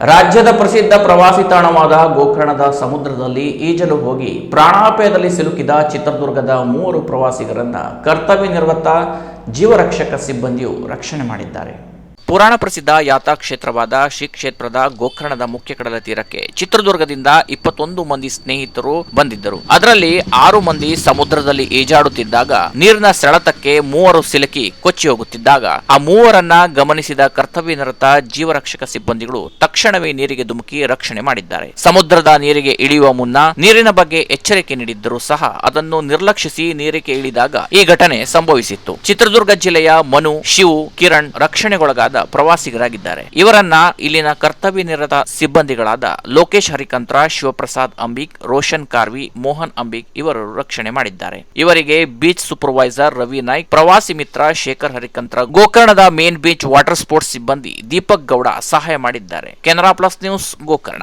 ರಾಜ್ಯದ ಪ್ರಸಿದ್ಧ ಪ್ರವಾಸಿ ತಾಣವಾದ ಗೋಕರ್ಣದ ಸಮುದ್ರದಲ್ಲಿ ಈಜಲು ಹೋಗಿ ಪ್ರಾಣಾಪಾಯದಲ್ಲಿ ಸಿಲುಕಿದ ಚಿತ್ರದುರ್ಗದ ಮೂವರು ಪ್ರವಾಸಿಗರನ್ನ ಕರ್ತವ್ಯ ನಿರ್ವತ್ತ ಜೀವರಕ್ಷಕ ಸಿಬ್ಬಂದಿಯು ರಕ್ಷಣೆ ಮಾಡಿದ್ದಾರೆ. ಪುರಾಣ ಪ್ರಸಿದ್ಧ ಯಾತಾ ಕ್ಷೇತ್ರವಾದ ಶ್ರೀ ಕ್ಷೇತ್ರದ ಗೋಕರ್ಣದ ಮುಖ್ಯ ಕಡಲ ತೀರಕ್ಕೆ ಚಿತ್ರದುರ್ಗದಿಂದ ಇಪ್ಪತ್ತೊಂದು ಮಂದಿ ಸ್ನೇಹಿತರು ಬಂದಿದ್ದರು. ಅದರಲ್ಲಿ ಆರು ಮಂದಿ ಸಮುದ್ರದಲ್ಲಿ ಈಜಾಡುತ್ತಿದ್ದಾಗ ನೀರಿನ ಸೆಳೆತಕ್ಕೆ ಮೂವರು ಸಿಲುಕಿ ಕೊಚ್ಚಿ ಹೋಗುತ್ತಿದ್ದಾಗ ಆ ಮೂವರನ್ನ ಗಮನಿಸಿದ ಕರ್ತವ್ಯ ನಿರತ ಜೀವರಕ್ಷಕ ಸಿಬ್ಬಂದಿಗಳು ತಕ್ಷಣವೇ ನೀರಿಗೆ ಧುಮುಕಿ ರಕ್ಷಣೆ ಮಾಡಿದ್ದಾರೆ. ಸಮುದ್ರದ ನೀರಿಗೆ ಇಳಿಯುವ ಮುನ್ನ ನೀರಿನ ಬಗ್ಗೆ ಎಚ್ಚರಿಕೆ ನೀಡಿದ್ದರೂ ಸಹ ಅದನ್ನು ನಿರ್ಲಕ್ಷಿಸಿ ನೀರಿಗೆ ಇಳಿದಾಗ ಈ ಘಟನೆ ಸಂಭವಿಸಿತ್ತು. ಚಿತ್ರದುರ್ಗ ಜಿಲ್ಲೆಯ ಮನು, ಶಿವು, ಕಿರಣ್ ರಕ್ಷಣೆಗೊಳಗಾದ ಪ್ರವಾಸಿಗರಾಗಿದ್ದಾರೆ. ಇವರನ್ನ ಇಲ್ಲಿನ ಕರ್ತವ್ಯ ನಿರತ ಸಿಬ್ಬಂದಿಗಳಾದ ಲೋಕೇಶ್ ಹರಿಕಂತ್ರ, ಶಿವಪ್ರಸಾದ್ ಅಂಬಿಕ್, ರೋಷನ್ ಕಾರ್ವಿ, ಮೋಹನ್ ಅಂಬಿಕ್ ಇವರು ರಕ್ಷಣೆ ಮಾಡಿದ್ದಾರೆ. ಇವರಿಗೆ ಬೀಚ್ ಸೂಪರ್ವೈಸರ್ ರವಿ ನಾಯ್ಕ್, ಪ್ರವಾಸಿ ಮಿತ್ರ ಶೇಖರ್ ಹರಿಕಂತ್ರ, ಗೋಕರ್ಣದ ಮೇನ್ ಬೀಚ್ ವಾಟರ್ ಸ್ಪೋರ್ಟ್ಸ್ ಸಿಬ್ಬಂದಿ ದೀಪಕ್ ಗೌಡ ಸಹಾಯ ಮಾಡಿದ್ದಾರೆ. Canara plus news Gokarna.